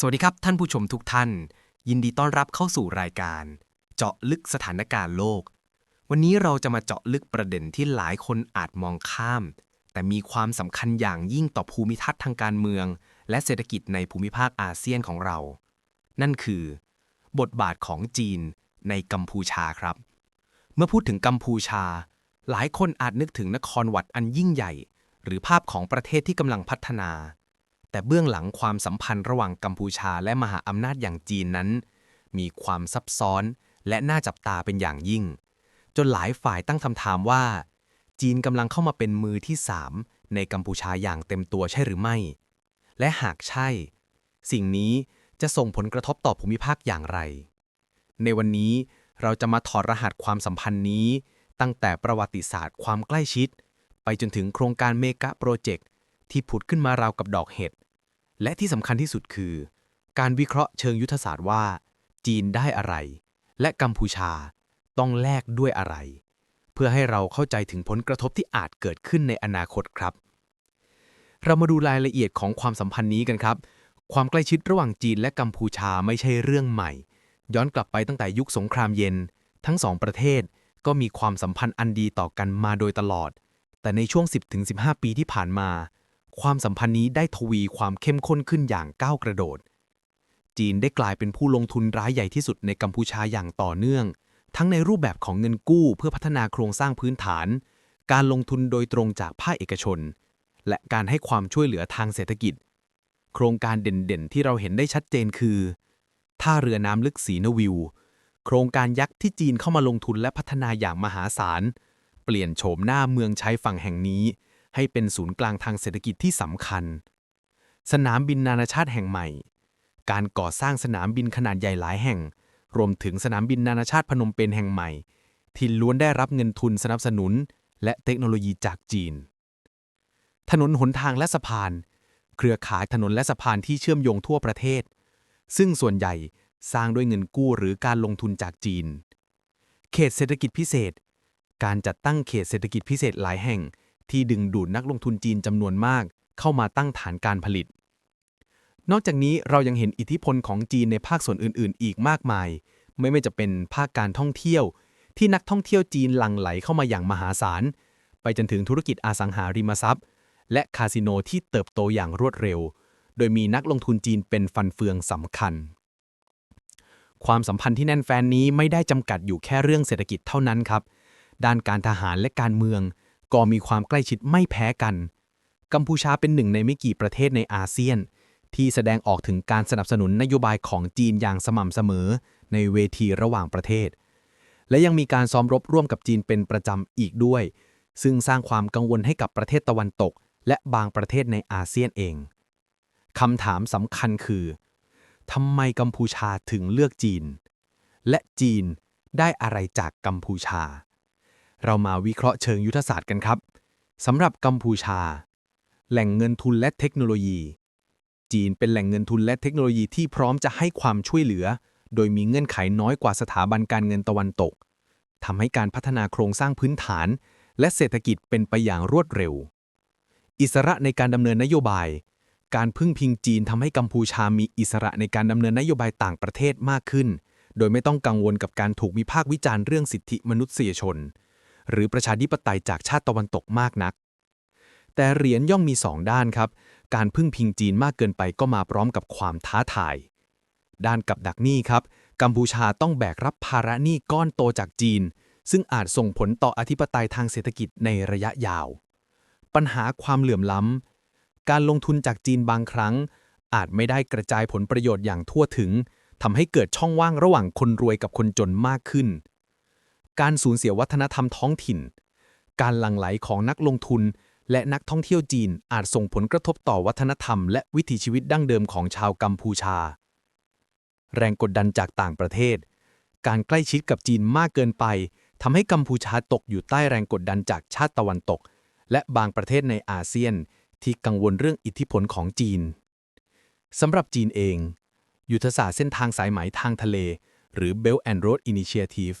สวัสดีครับท่านผู้ชมทุกท่าน ยินดีต้อนรับเข้าสู่รายการ เจาะลึกสถานการณ์โลก วันนี้เราจะมาเจาะลึกประเด็นที่หลายคนอาจมองข้าม แต่มีความสำคัญอย่างยิ่งต่อภูมิทัศน์ทางการเมือง และเศรษฐกิจในภูมิภาคอาเซียนของเรา นั่นคือ บทบาทของจีนในกัมพูชาครับ เมื่อพูดถึงกัมพูชา หลายคนอาจนึกถึงนครวัดอันยิ่งใหญ่ หรือภาพของประเทศที่กำลังพัฒนา แต่เบื้องหลังความสัมพันธ์ระหว่างกัมพูชาและมหาอำนาจอย่างจีนนั้น มีความซับซ้อนและน่าจับตาเป็นอย่างยิ่ง จนหลายฝ่ายตั้งคำถามว่า จีนกำลังเข้ามาเป็นมือที่สามในกัมพูชาอย่างเต็มตัวใช่หรือไม่ และหากใช่ สิ่งนี้จะส่งผลกระทบต่อภูมิภาคอย่างไร ในวันนี้เราจะมาถอดรหัสความสัมพันธ์นี้ ตั้งแต่ประวัติศาสตร์ความใกล้ชิด ไปจนถึงโครงการเมกะโปรเจกต์ที่ผุดขึ้นมาราวกับดอกเห็ด และที่สำคัญที่สุดคือ การวิเคราะห์เชิงยุทธศาสตร์ว่า จีนได้อะไร และกัมพูชาต้องแลกด้วยอะไร เพื่อให้เราเข้าใจถึงผลกระทบที่อาจเกิดขึ้นในอนาคตครับ เรามาดูรายละเอียดของความสัมพันธ์นี้กันครับ ความใกล้ชิดระหว่างจีนและกัมพูชาไม่ใช่เรื่องใหม่ ย้อนกลับไปตั้งแต่ยุคสงครามเย็น ทั้งสองประเทศก็มีความสัมพันธ์อันดีต่อกันมาโดยตลอด แต่ในช่วง 10-15 ปีที่ผ่านมา ความสัมพันธ์นี้ได้ทวีความเข้มข้นขึ้นอย่างก้าวกระโดด จีนได้กลายเป็นผู้ลงทุนร้ายใหญ่ที่สุดในกัมพูชาอย่างต่อเนื่อง ทั้งในรูปแบบของเงินกู้เพื่อพัฒนาโครงสร้างพื้นฐาน การลงทุนโดยตรงจากภาคเอกชน และการให้ความช่วยเหลือทางเศรษฐกิจ โครงการเด่นๆ ที่เราเห็นได้ชัดเจนคือ ท่าเรือน้ำลึกสีนวิว โครงการยักษ์ที่จีนเข้ามาลงทุนและพัฒนาอย่างมหาศาล เปลี่ยนโฉมหน้าเมืองใช้ฝั่งแห่งนี้ ให้เป็นศูนย์กลางทางเศรษฐกิจที่สำคัญ สนามบินนานาชาติแห่งใหม่ การก่อสร้างสนามบินขนาดใหญ่หลายแห่ง รวมถึงสนามบินนานาชาติพนมเปญแห่งใหม่ ที่ล้วนได้รับเงินทุนสนับสนุน และเทคโนโลยีจากจีน ถนนหนทางและสะพาน เครือข่ายถนนและสะพานที่เชื่อมโยงทั่วประเทศ ซึ่งส่วนใหญ่สร้างด้วยเงินกู้หรือการลงทุนจากจีน เขตเศรษฐกิจพิเศษ การจัดตั้งเขตเศรษฐกิจพิเศษหลายแห่ง ที่ดึงดูดนักลงทุนจีนจำนวนมาก เข้ามาตั้งฐานการผลิต นอกจากนี้เรายังเห็นอิทธิพลของจีนในภาคส่วนอื่น ๆ อีกมากมาย ไม่ไม่จะเป็นภาคการท่องเที่ยว ที่นักท่องเที่ยวจีนหลั่งไหลเข้ามาอย่างมหาศาล ไปจนถึงธุรกิจอสังหาริมทรัพย์ และคาสิโนที่เติบโตอย่างรวดเร็ว โดยมีนักลงทุนจีนเป็นฟันเฟืองสำคัญ ความสัมพันธ์ที่แน่นแฟนนี้ไม่ได้จำกัดอยู่แค่เรื่องเศรษฐกิจเท่านั้นครับ ด้านการทหารและการเมือง ก็มีความใกล้ชิดไม่แพ้กัน กัมพูชาเป็นหนึ่งในไม่กี่ประเทศในอาเซียน ที่แสดงออกถึงการสนับสนุนนโยบายของจีนอย่างสม่ำเสมอ ในเวทีระหว่างประเทศ และยังมีการซ้อมรบร่วมกับจีนเป็นประจำอีกด้วย ซึ่งสร้างความกังวลให้กับประเทศตะวันตก และบางประเทศในอาเซียนเองคำถามสำคัญคือทำไมกัมพูชาถึงเลือกจีน และจีนได้อะไรจากกัมพูชา เรามาวิเคราะห์เชิงยุทธศาสตร์กันครับสำหรับกัมพูชา แหล่งเงินทุนและเทคโนโลยี จีนเป็นแหล่งเงินทุนและเทคโนโลยีที่พร้อมจะให้ความช่วยเหลือ โดยมีเงื่อนไขน้อยกว่าสถาบันการเงินตะวันตกทำให้การพัฒนาโครงสร้างพื้นฐาน และเศรษฐกิจเป็นไปอย่างรวดเร็ว อิสระในการดำเนินนโยบาย การพึ่งพิงจีนทำให้กัมพูชามีอิสระในการดำเนินนโยบายต่างประเทศมากขึ้น โดยไม่ต้องกังวลกับการถูกวิพากษ์วิจารณ์เรื่องสิทธิมนุษยชน หรือประชาธิปไตยจากชาติตะวันตกมากนัก แต่เหรียญย่อมมีสองด้านครับ การพึ่งพิงจีนมากเกินไปก็มาพร้อมกับความท้าทาย ด้านกับดักหนี้ครับ กัมพูชาต้องแบกรับภาระหนี้ก้อนโตจากจีน ซึ่งอาจส่งผลต่ออธิปไตยทางเศรษฐกิจในระยะยาว ปัญหาความเหลื่อมล้ำ การลงทุนจากจีนบางครั้ง อาจไม่ได้กระจายผลประโยชน์อย่างทั่วถึงทำให้เกิดช่องว่างระหว่างคนรวยกับคนจนมากขึ้น การสูญเสียวัฒนธรรมท้องถิ่น การหลั่งไหลของนักลงทุน และนักท่องเที่ยวจีนอาจส่งผลกระทบต่อวัฒนธรรมและวิถีชีวิตดั้งเดิมของชาวกัมพูชา แรงกดดันจากต่างประเทศ การใกล้ชิดกับจีนมากเกินไปทำให้กัมพูชาตกอยู่ใต้แรงกดดันจากชาติตะวันตก และบางประเทศในอาเซียนที่กังวลเรื่องอิทธิพลของจีนสำหรับจีนเอง ยุทธศาสตร์เส้นทางสายไหมทางทะเล หรือ Belt and Road Initiative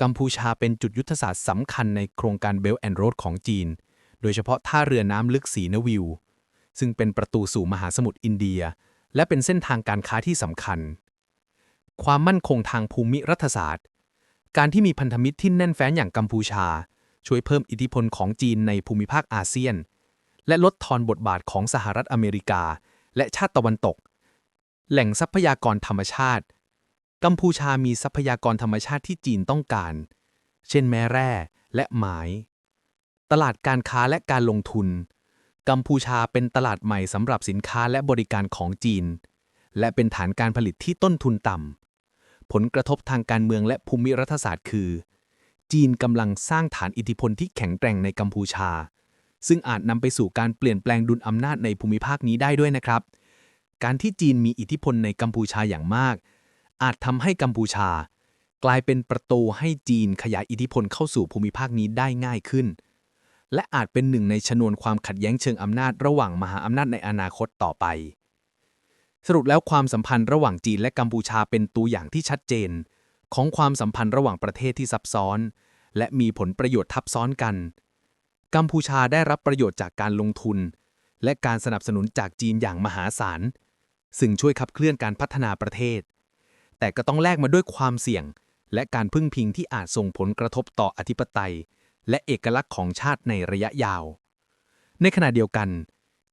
กัมพูชาเป็นจุดยุทธศาสตร์สำคัญในโครงการ Belt and Road ของจีน โดยเฉพาะท่าเรือน้ำลึกสีนวิว ซึ่งเป็นประตูสู่มหาสมุทรอินเดีย และเป็นเส้นทางการค้าที่สำคัญ ความมั่นคงทางภูมิรัฐศาสตร์ การที่มีพันธมิตรที่แน่นแฟ้นอย่างกัมพูชา ช่วยเพิ่มอิทธิพลของจีนในภูมิภาคอาเซียน และลดทอนบทบาทของสหรัฐอเมริกา และชาติตะวันตก แหล่งทรัพยากรธรรมชาติ กัมพูชามีทรัพยากรธรรมชาติที่จีนต้องการ เช่นแม่แร่และไม้ ตลาดการค้าและการลงทุน กัมพูชาเป็นตลาดใหม่สำหรับสินค้าและบริการของจีน และเป็นฐานการผลิตที่ต้นทุนต่ำ ผลกระทบทางการเมืองและภูมิรัฐศาสตร์คือ จีนกำลังสร้างฐานอิทธิพลที่แข็งแกร่งในกัมพูชา ซึ่งอาจนำไปสู่การเปลี่ยนแปลงดุลอำนาจในภูมิภาคนี้ได้ด้วยนะครับ การที่จีนมีอิทธิพลในกัมพูชาอย่างมาก อาจทำให้กัมพูชา กลายเป็นประตูให้จีนขยายอิทธิพลเข้าสู่ภูมิภาคนี้ได้ง่ายขึ้น และอาจเป็นหนึ่งในชนวนความขัดแย้งเชิงอำนาจระหว่างมหาอำนาจในอนาคตต่อไป สรุปแล้วความสัมพันธ์ระหว่างจีนและกัมพูชาเป็นตัวอย่างที่ชัดเจน ของความสัมพันธ์ระหว่างประเทศที่ซับซ้อน และมีผลประโยชน์ทับซ้อนกัน กัมพูชาได้รับประโยชน์จากการลงทุน และการสนับสนุนจากจีนอย่างมหาศาลซึ่งช่วยขับเคลื่อนการพัฒนาประเทศ แต่ก็ต้องแลกมาด้วยความเสี่ยง และการพึ่งพิงที่อาจส่งผลกระทบต่ออธิปไตย และเอกลักษณ์ของชาติในระยะยาว ในขณะเดียวกัน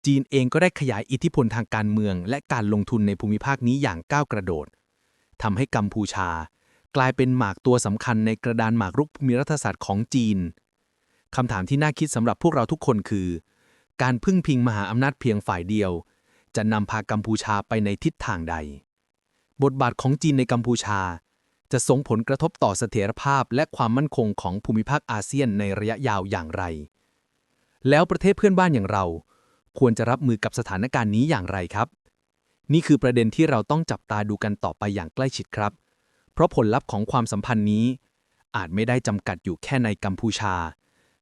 จีนเองก็ได้ขยายอิทธิพลทางการเมือง และการลงทุนในภูมิภาคนี้อย่างก้าวกระโดดทำให้กัมพูชา กลายเป็นหมากตัวสำคัญในกระดานหมากรุกภูมิรัฐศาสตร์ของจีนคำถามที่น่าคิดสำหรับพวกเราทุกคนคือ การพึ่งพิงมหาอำนาจเพียงฝ่ายเดียว จะนำพากัมพูชาไปในทิศทางใด บทบาทของจีนในกัมพูชา จะส่งผลกระทบต่อเสถียรภาพและความมั่นคงของภูมิภาคอาเซียนในระยะยาวอย่างไร แล้วประเทศเพื่อนบ้านอย่างเรา ควรจะรับมือกับสถานการณ์นี้อย่างไรครับ นี่คือประเด็นที่เราต้องจับตาดูกันต่อไปอย่างใกล้ชิดครับ เพราะผลลัพธ์ของความสัมพันธ์นี้ อาจไม่ได้จำกัดอยู่แค่ในกัมพูชา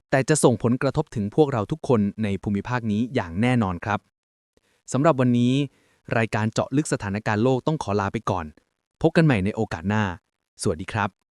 แต่จะส่งผลกระทบถึงพวกเราทุกคนในภูมิภาคนี้อย่างแน่นอนครับสำหรับวันนี้ รายการเจาะลึกสถานการณ์โลกต้องขอลาไปก่อน พบกันใหม่ในโอกาสหน้า สวัสดีครับ